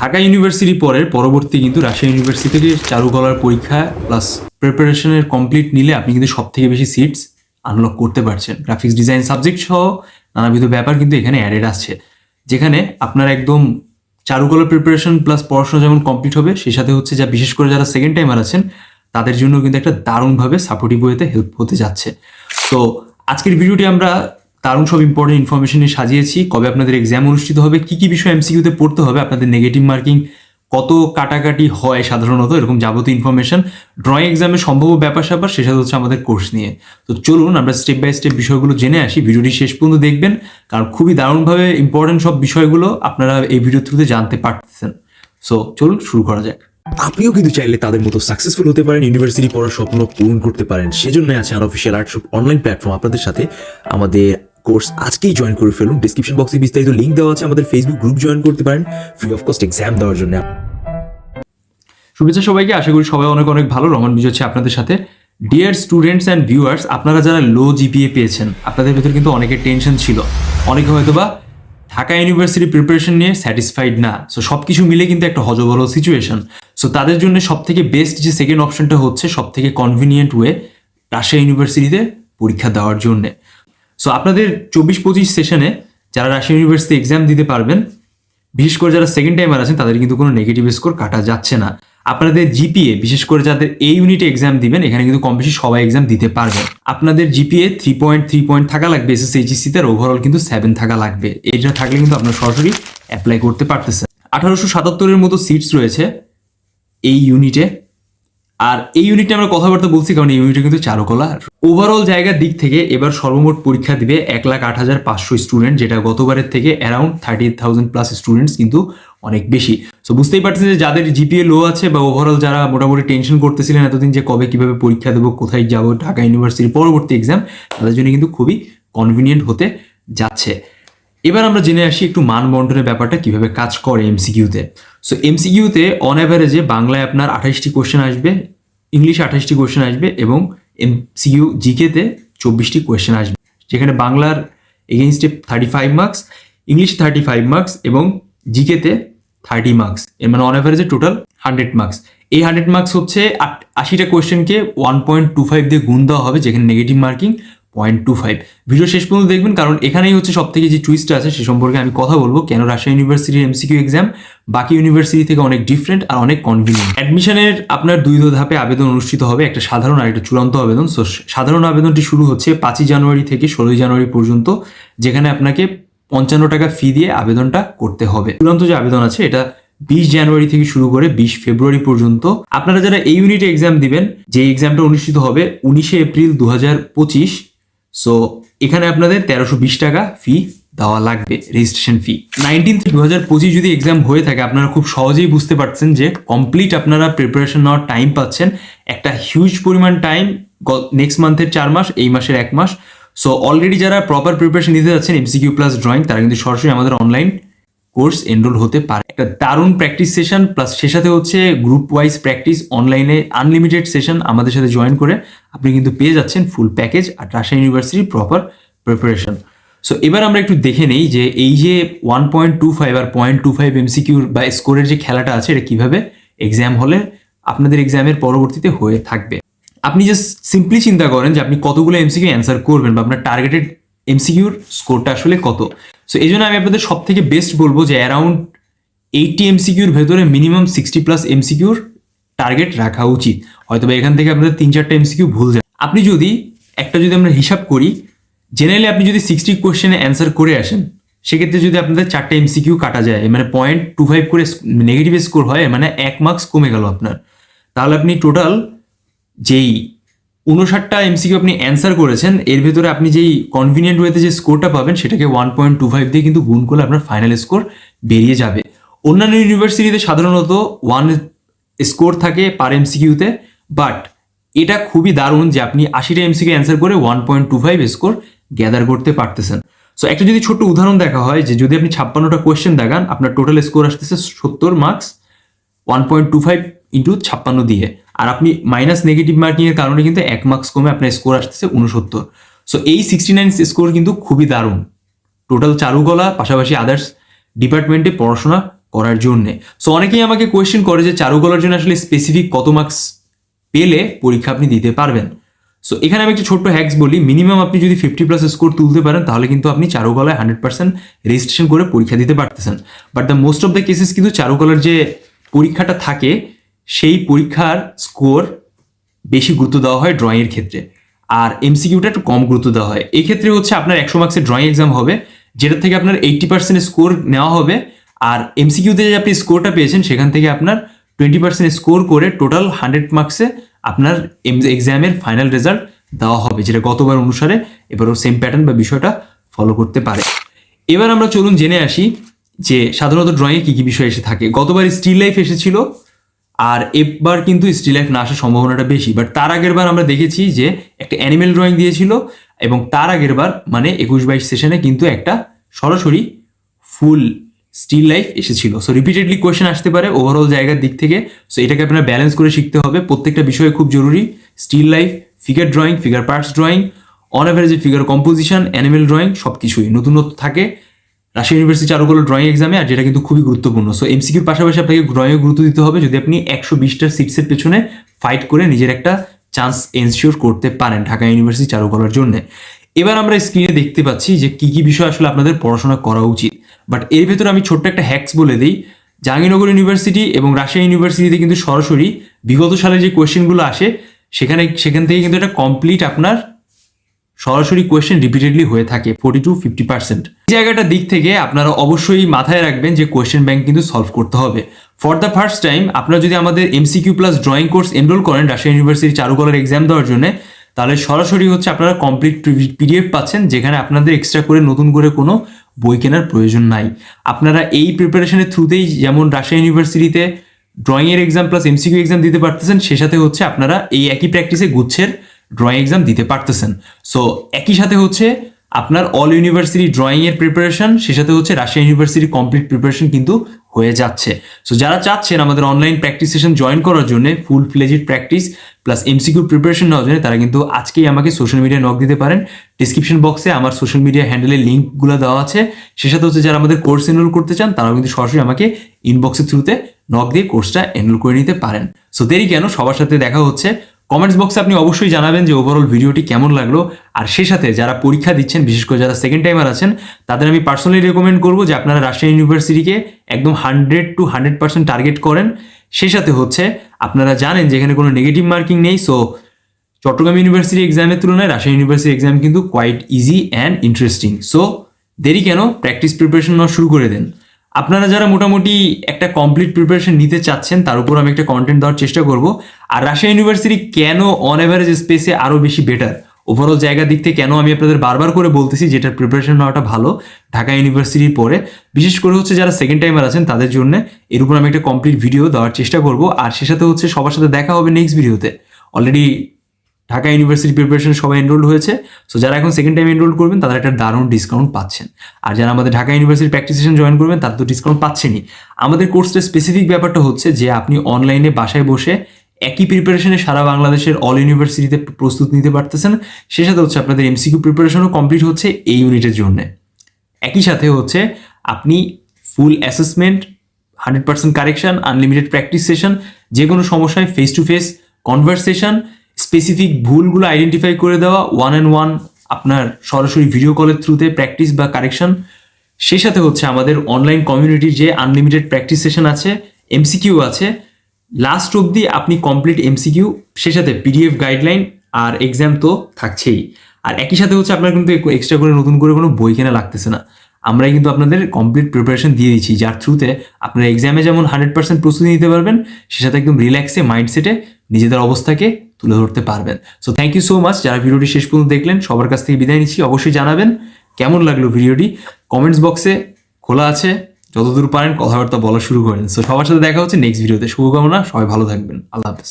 Dhaka university পরের, পরবর্তী কিন্তু রাজশাহী ইউনিভার্সিটি থেকে চারুকলার পরীক্ষা প্লাস প্রিপারেশনের কমপ্লিট নিলে আপনি কিন্তু সব থেকে বেশি সিটস আনলক করতে পারছেন। গ্রাফিক্স ডিজাইন সাবজেক্ট সহ নানাবিধ ব্যাপার কিন্তু এখানে অ্যাডেড আসছে। যেখানে আপনার একদম চারুকলা প্রিপারেশন প্লাস পড়াশোনা যেমন কমপ্লিট হবে, সেই সাথে হচ্ছে যা বিশেষ করে যারা সেকেন্ড টাইমার আছেন, তাদের জন্য কিন্তু একটা দারুণভাবে সাপোর্টিভ ওয়েতে হেল্প হতে যাচ্ছে। তো আজকের ভিডিওটি আমরা দারুণ সব ইম্পর্টেন্ট ইনফরমেশন নিয়ে সাজিয়েছি। কবে আপনাদের এক্সাম অনুষ্ঠিত হবে, কি কি বিষয় এমসিকিউতে পড়তে হবে, আপনাদের নেগেটিভ মার্কিং কত কাটাকাটি হয় সাধারণত, এরকম যাবতীয় ইনফরমেশন ড্রয়িং এক্সামের সম্ভাব্য ব্যাপার স্যাপার, সেটা হচ্ছে আমাদের কোর্স নিয়ে। তো চলুন, আমরা স্টেপ বাই স্টেপ বিষয়গুলো জেনে আসি, ভিডিওটি শেষ পর্যন্ত দেখবেন, কারণ খুবই দারুণভাবে ইম্পর্টেন্ট সব বিষয়গুলো আপনারা এই ভিডিও থ্রুতে জানতে পারতেছেন। সো চলুন, শুরু করা যাক। আপনিও কিন্তু চাইলে তাদের মতো সাকসেসফুল হতে পারেন ইউনিভার্সিটি পড়ার স্বপ্ন পূরণ করতে পারেন। সেজন্য আছে আর official art shop online platform আপনাদের সাথে আমাদের কোর্স আজকেই জয়েন করে ফেলুন। ডিসক্রিপশন বক্সে বিস্তারিত লিঙ্ক দেওয়া আছে, আমাদের ফেসবুক গ্রুপ জয়েন করতে পারেন। ফ্রি অফ কস্ট এক্সাম দেওয়ার জন্য। শুভেচ্ছা সবাইকে, আশা করি সবাই অনেক অনেক ভালো। রমান বিজয় হচ্ছে আপনাদের সাথে। ডিয়ার স্টুডেন্টস অ্যান্ড ভিউয়ার্স আপনারা যারা লো জিপিএ পেয়েছেন, আপনাদের ভিতরে কিন্তু অনেকের টেনশন ছিল। অনেকে হয়তো বা ঢাকা ইউনিভার্সিটি প্রিপারেশন নিয়ে স্যাটিসফাইড না। সো সব কিছু মিলে কিন্তু একটা হজবল সিচুয়েশন সো তাদের জন্য সব থেকে বেস্ট যে সেকেন্ড অপশনটা হচ্ছে সব থেকে কনভিনিয়েন্ট ওয়ে রাজশাহী ইউনিভার্সিটিতে পরীক্ষা দেওয়ার জন্যে। সো আপনাদের চব্বিশ পঁচিশ সেশনে যারা রাজশাহী ইউনিভার্সিটি এক্সাম দিতে পারবেন, বিশেষ করে যারা সেকেন্ড টাইমার আছেন, তাদের কিন্তু কোনো নেগেটিভ স্কোর কাটা যাচ্ছে না। আপনাদের জিপিএ বিশেষ করে যাদের এই ইউনিটে এক্সাম দিবেন, এখানে কিন্তু কম বেশি সবাই এক্সাম দিতে পারবেন। আপনাদের GPA three point three point থাকা লাগবে এসএস এইচএসসিতে আর ওভারঅল কিন্তু সেভেন থাকা লাগবে। এটা থাকলে কিন্তু আপনার সরাসরি অ্যাপ্লাই করতে পারতেছেন। আঠারোশো সাতাত্তরের মতো সিটস রয়েছে এই ইউনিটে আর এই ইউনিটে আমরা কথাবার্তা বলছি কারণ এই ইউনিটে কিন্তু চারুকলা ওভারঅল জায়গার দিক থেকে এবার সর্বমোট পরীক্ষা দিবে এক লাখ আট হাজার পাঁচশো স্টুডেন্ট যেটা গতবারের থেকে around thirty thousand plus students কিন্তু অনেক বেশি। সো বুঝতেই পারছেন যে যাদের জিপিএ লো আছে বা ওভারঅল যারা মোটামুটি টেনশন করতেছিলেন এতদিন যে কবে কীভাবে পরীক্ষা দেবো, কোথায় যাব, ঢাকা ইউনিভার্সিটির পরবর্তী এক্সাম তাদের জন্য কিন্তু খুবই কনভিনিয়েন্ট হতে যাচ্ছে। এবার আমরা জেনে আসি একটু মান বন্টনের ব্যাপারটা, কীভাবে কাজ করে এমসিকিউতে সো এমসিকিউতে অন অ্যাভারেজে বাংলায় আপনার আঠাশটি কোশ্চেন আসবে ইংলিশে আঠাশটি কোয়েশ্চেন আসবে এবং এম এমসিকিউ জিকেতে চব্বিশটি কোয়েশ্চেন আসবে। যেখানে বাংলার এগেনস্টে thirty five marks English thirty five marks এবং জিকেতে থার্টি মার্কস এর মানে অন অ্যাভারেজে টোটাল হান্ড্রেড মার্কস এই হান্ড্রেড মার্কস হচ্ছে আশিটা কোয়েশ্চেনকে ওয়ান পয়েন্ট টু ফাইভ দিয়ে গুণ দেওয়া হবে, যেখানে negative marking point two five video শেষ পর্যন্ত দেখবেন, কারণ এখানেই হচ্ছে সব থেকে যে টুইস্টটা আছে, সে সম্পর্কে আমি কথা বলব। কেন রাশিয়া ইউনিভার্সিটির এমসিকিউ এক্সাম বাকি ইউনিভার্সিটি থেকে অনেক ডিফারেন্ট আর অনেক কনভিনিয়েন্ট অ্যাডমিশনের আপনার দুই ধাপে আবেদন অনুষ্ঠিত হবে, একটা সাধারণ আর একটা চূড়ান্ত আবেদন। সো সাধারণ আবেদনটি শুরু হচ্ছে পাঁচই জানুয়ারি থেকে ষোলোই জানুয়ারি পর্যন্ত, যেখানে আপনাকে পঞ্চান্ন টাকা ফি দিয়ে আবেদনটা করতে হবে। চূড়ান্ত যে আবেদন আছে, এটা বিশ জানুয়ারি থেকে শুরু করে বিশ ফেব্রুয়ারি পর্যন্ত। আপনারা যারা এই ইউনিটে এক্সাম দিবেন যে এক্সামটা অনুষ্ঠিত হবে উনিশে এপ্রিল দু হাজার পঁচিশ সো এখানে আপনাদের তেরোশো বিশ টাকা ফি দেওয়া লাগবে রেজিস্ট্রেশন ফি নাইনটিন দু হাজার পঁচিশ যদি এক্সাম হয়ে থাকে, আপনারা খুব সহজেই বুঝতে পারছেন যে কমপ্লিট আপনারা প্রিপারেশন নেওয়ার টাইম পাচ্ছেন। একটা হিউজ পরিমাণ টাইম নেক্সট মান্থের চার মাস, এই মাসের এক মাস। সো অলরেডি যারা প্রপার প্রিপারেশন নিতে যাচ্ছেন এমসিকিউ প্লাস ড্রয়িং তারা কিন্তু সরাসরি আমাদের অনলাইন কোর্স এনরোল হতে পারে। একটা দারুণ প্র্যাকটিস সেশন, প্লাস সে সাথে হচ্ছে গ্রুপ ওয়াইজ প্র্যাকটিস অনলাইনে আনলিমিটেড সেশন আমাদের সাথে জয়েন করে আপনি কিন্তু পেয়ে যাচ্ছেন ফুল প্যাকেজ আর রাজশাহী ইউনিভার্সিটির প্রপার প্রিপারেশন। সো এবার আমরা একটু দেখে নেই যে এই যে ওয়ান পয়েন্ট টু ফাইভ আর পয়েন্ট টু ফাইভ এমসিকিউর বা স্কোরের যে খেলাটা আছে এটা কীভাবে এক্সাম হলে আপনাদের এক্সামের পরবর্তীতে হয়ে থাকবে। আপনি জাস্ট সিম্পলি চিন্তা করেন যে আপনি কতগুলো এমসিকিউ অ্যান্সার করবেন বা আপনার টার্গেটেড এমসিকিউর স্কোরটা আসলে কত? সো এই জন্য আমি আপনাদের সব থেকে বেস্ট বলব যে অ্যারাউন্ড এইটটি এমসিকিউর ভেতরে মিনিমাম সিক্সটি প্লাস এমসিকিউর টার্গেট রাখা উচিত। হয়তো বা এখান থেকে আপনাদের তিন চারটা এমসিকিউ ভুল যায়। আপনি যদি, একটা যদি আমরা হিসাব করি জেনারেলি আপনি যদি সিক্সটি কোয়েশ্চেনে অ্যান্সার করে আসেন, সেক্ষেত্রে যদি আপনাদের চারটে এমসিকিউ কাটা যায় মানে পয়েন্ট টু ফাইভ করে নেগেটিভ স্কোর হয় মানে এক মার্কস কমে গেল আপনার। তাহলে আপনি টোটাল যেই উনষাটটা এমসিকিউ আপনি অ্যান্সার করেছেন, এর ভেতরে আপনি যেই কনভিনিয়েন্ট ওয়েতে যে স্কোরটা পাবেন সেটাকে ওয়ান পয়েন্ট টু ফাইভ দিয়ে কিন্তু গুণ করলে আপনার ফাইনাল স্কোর বেরিয়ে যাবে। অন্যান্য ইউনিভার্সিটিতে সাধারণত ওয়ান স্কোর থাকে পার এমসিকিউতে বাট এটা খুবই দারুণ যে আপনি আশিটা এমসিকে অ্যান্সার করে one point two five score gather করতে পারতেছেন। সো একটা যদি ছোট্ট উদাহরণ দেখা হয় যে যদি আপনি ছাপ্পান্নটা কোয়েশ্চেন দেখান, আপনার টোটাল স্কোর আসতেছে সত্তর marks one point two five into ছাপ্পান্ন দিয়ে। আর আপনি মাইনাস নেগেটিভ মার্কিং এর কারণে কিন্তু এক মার্কস কমে আপনার স্কোর আসতেছে উনসত্তর সো এই সিক্সটি নাইন স্কোর কিন্তু খুবই দারুণ। টোটাল চারুকলা, পাশাপাশি আদার্স ডিপার্টমেন্টে পড়াশোনা করার জন্যে। সো অনেকেই আমাকে কোয়েশ্চেন করে যে চারুকলার জন্য আসলে স্পেসিফিক কত মার্কস পেলে পরীক্ষা আপনি দিতে পারবেন। সো এখানে আমি একটা ছোট্ট হ্যাক্স বলি। মিনিমাম আপনি যদি ফিফটি প্লাস স্কোর তুলতে পারেন, তাহলে কিন্তু আপনি চারুকলায় হান্ড্রেড পার্সেন্ট রেজিস্ট্রেশন করে পরীক্ষা দিতে পারতেছেন। But the most of the cases কিন্তু চারুকলার যে পরীক্ষাটা থাকে সেই পরীক্ষার স্কোর বেশি গুরুত্ব দেওয়া হয় ড্রয়িংয়ের ক্ষেত্রে। আর এমসিকিউটা একটু কম গুরুত্ব দেওয়া হয়। এই ক্ষেত্রে হচ্ছে আপনার একশো মার্কসের ড্রয়িং এক্সাম হবে, যেটা থেকে আপনার এইটটি পার্সেন্ট স্কোর নেওয়া হবে। আর এমসিকিউতে যে আপনি স্কোরটা পেয়েছেন, সেখান থেকে আপনার টোয়েন্টি পার্সেন্ট স্কোর করে টোটাল হান্ড্রেড মার্কসে আপনার এম এক্সামের ফাইনাল রেজাল্ট দেওয়া হবে, যেটা গতবার অনুসারে এবারও সেম প্যাটার্ন বা বিষয়টা ফলো করতে পারে। এবার আমরা চলুন জেনে আসি যে সাধারণত ড্রয়িংয়ে কী কী বিষয় এসে থাকে। গতবার স্টিল লাইফ এসেছিল আর এবার কিন্তু স্টিল লাইফ না আসার সম্ভাবনাটা বেশি বাট তার আগের বার আমরা দেখেছি যে একটা অ্যানিমেল ড্রয়িং দিয়েছিল এবং তার আগের বার মানে একুশ বাইশ সেশনে কিন্তু একটা সরাসরি ফুল স্টিল লাইফ এসেছিল। সো রিপিটেডলি কোয়েশ্চেন আসতে পারে ওভারঅল জায়গার দিক থেকে। সো এটাকে আপনার ব্যালেন্স করে শিখতে হবে। প্রত্যেকটা বিষয়ে খুব জরুরি। Still life figure drawing figure parts drawing on অ্যাভারেজে ফিগার কম্পোজিশন অ্যানিমেল ড্রয়িং সব কিছুই নতুনত্ব থাকে। রাজশাহী ইউনিভার্সিটি চারুকলা ড্রয়িং এক্সামে আর যেটা কিন্তু খুবই গুরুত্বপূর্ণ। সো এমসিকিউর পাশাপাশি আপনাকে ড্রয়িংয়ে গুরুত্ব দিতে হবে যদি আপনি একশো বিশটা সিটসের পেছনে ফাইট করে নিজের একটা চান্স এনশিওর করতে পারেন ঢাকা ইউনিভার্সিটি চালু চারুকলার জন্য। এবার আমরা স্ক্রিনে দেখতে পাচ্ছি যে কি কি বিষয় আসলে আপনাদের পড়াশোনা করা উচিত। বাট এর ভেতরে আমি ছোট্ট একটা হ্যাক্স বলে দিই। জাহাঙ্গীরনগর ইউনিভার্সিটি এবং রাশিয়া ইউনিভার্সিটিতে কিন্তু সরাসরি বিগত সালে যে কোয়েশ্চেনগুলো আসে, সেখানে, সেখান থেকে কিন্তু এটা কমপ্লিট আপনার সরাসরি কোয়েশ্চেন রিপিটেডলি হয়ে থাকে ফোর্টি টু ফিফটি পার্সেন্ট এই জায়গাটার দিক থেকে আপনারা অবশ্যই মাথায় রাখবেন যে কোয়েশ্চেন ব্যাংক কিন্তু সলভ করতে হবে। ফর দ্য ফার্স্ট টাইম আপনারা যদি আমাদের MCQ plus drawing course enroll করেন রাশিয়া ইউনিভার্সিটি চারুকলার এক্সাম দেওয়ার জন্য, তাহলে সরাসরি হচ্ছে আপনারা কমপ্লিট পিডিএফ পাচ্ছেন, যেখানে আপনাদের এক্সট্রা করে নতুন করে কোনো বই কেনার প্রয়োজন নাই। আপনারা এই প্রিপারেশনের থ্রুতেই যেমন রাজশাহী ইউনিভার্সিটিতে ড্রয়িংয়ের এক্সাম প্লাস এমসিকিউ এক্সাম দিতে পারতেছেন, সে সাথে হচ্ছে আপনারা এই একই প্র্যাকটিসে গুচ্ছের ড্রয়িং এক্সাম দিতে পারতেছেন। সো একই সাথে হচ্ছে আপনার অল ইউনিভার্সিটি ড্রয়িং এর প্রিপারেশন সে সাথে হচ্ছে রাশিয়া ইউনিভার্সিটি কমপ্লিট প্রিপারেশন কিন্তু হয়ে যাচ্ছে। সো যারা চাচ্ছেন আমাদের অনলাইন প্র্যাকটিস সেশন জয়েন করার জন্য full fledged practice plus MCQ preparation নেওয়ার জন্য, তারা কিন্তু আজকেই আমাকে সোশ্যাল মিডিয়ায় নক দিতে পারেন। ডিসক্রিপশন বক্সে আমার সোশ্যাল মিডিয়া হ্যান্ডেলের লিঙ্কগুলো দেওয়া আছে। সে সাথে হচ্ছে যারা আমাদের কোর্স এনরোল করতে চান, তারাও কিন্তু সরাসরি আমাকে ইনবক্সের থ্রুতে নক দিয়ে কোর্সটা এনরোল করে নিতে পারেন। সো দেরি কেন? সবার সাথে দেখা হচ্ছে। কমেন্টস বক্সে আপনি অবশ্যই জানাবেন যে ওভারঅল ভিডিওটি কেমন লাগল। আর সে সাথে যারা পরীক্ষা দিচ্ছেন, বিশেষ করে যারা সেকেন্ড টাইমার আছেন, তাদের আমি পার্সোনালি রেকমেন্ড করব যে আপনারা রাজশাহী ইউনিভার্সিটিকে একদম hundred to hundred percent target করেন। সে সাথে হচ্ছে আপনারা জানেন যে এখানে কোনো নেগেটিভ মার্কিং নেই সো চট্টগ্রাম ইউনিভার্সিটি এক্সামের তুলনায় রাজশাহী ইউনিভার্সিটি এক্সাম কিন্তু quite easy and interesting so দেরি কেন? প্র্যাকটিস প্রিপারেশন শুরু করে দেন। আপনারা যারা মোটামুটি একটা কমপ্লিট প্রিপারেশন নিতে চাচ্ছেন, তার উপর আমি একটা কন্টেন্ট দেওয়ার চেষ্টা করব। আর রাশিয়া ইউনিভার্সিটি কেন অন অ্যাভারেজ স্পেসে আরও বেশি বেটার ওভারঅল জায়গা দিক থেকে কেন আমি আপনাদের বারবার করে বলতেছি যেটার প্রিপারেশন নেওয়াটা ভালো, ঢাকা ইউনিভার্সিটির পরে। বিশেষ করে হচ্ছে যারা সেকেন্ড টাইমার আছেন, তাদের জন্য এর উপর আমি একটা কমপ্লিট ভিডিও দেওয়ার চেষ্টা করব। আর সে সাথে হচ্ছে সবার সাথে দেখা হবে নেক্সট ভিডিওতে অলরেডি ঢাকা ইউনিভার্সিটি প্রিপারেশন সবাই এনরোল হয়েছে। সো যারা এখন সেকেন্ড টাইম এনরোল করবেন তারা একটা দারুণ ডিসকাউন্ট পাচ্ছেন। আর যারা আমাদের ঢাকা ইউনিভার্সিটি প্র্যাকটিসেশন জয়েন করবেন, তারা তো ডিসকাউন্ট পাচ্ছেনই। আমাদের কোর্সের স্পেসিফিক ব্যাপারটা হচ্ছে যে, আপনি অনলাইনে বাসায় বসে একই প্রিপারেশনে সারা বাংলাদেশের অল ইউনিভার্সিটিতে প্রস্তুত নিতে পারতেছেন। সে সাথে হচ্ছে আপনাদের এমসিকিউ প্রিপারেশনও কমপ্লিট হচ্ছে এই ইউনিটের জন্য। একই সাথে হচ্ছে আপনি full assessment hundred percent correction unlimited practice session যে কোনো সমস্যায় face to face conversation specific ভুলগুলো আইডেন্টিফাই করে দেওয়া ওয়ান অ্যান্ড ওয়ান আপনার সরাসরি ভিডিও কলের থ্রুতে প্র্যাকটিস বা কারেকশন সেই সাথে হচ্ছে আমাদের অনলাইন কমিউনিটির যে আনলিমিটেড প্র্যাকটিস সেশন আছে এমসিকিউ আছে লাস্ট অবধি আপনি কমপ্লিট এমসিকিউ সেই সাথে পিডিএফ গাইডলাইন আর এক্সাম তো থাকছেই। আর একই সাথে হচ্ছে আপনার কিন্তু এক্সট্রা করে নতুন করে কোনো বই কেনা লাগতেছে না। আমরাই কিন্তু আপনাদের কমপ্লিট প্রিপারেশন দিয়ে দিচ্ছি, যার থ্রুতে আপনার এক্সামে যেমন হান্ড্রেড পার্সেন্ট প্রস্তুতি নিতে পারবেন সে সাথে একদম রিল্যাক্সে মাইন্ডসেটে নিজেদের অবস্থাকে তুলে ধরতে পারবেন। So thank you so much যারা ভিডিওটি শেষ পর্যন্ত দেখলেন, সবার কাছ থেকে বিদায় নিচ্ছি। অবশ্যই জানাবেন কেমন লাগল ভিডিওটি। কমেন্টস বক্সে খোলা আছে। যতদূর পারেন কথাবার্তা বলা শুরু করেন। সো সবার সাথে দেখা হচ্ছে নেক্সট ভিডিওতে। শুভকামনা। সবাই ভালো থাকবেন। আল্লাহ হাফেজ।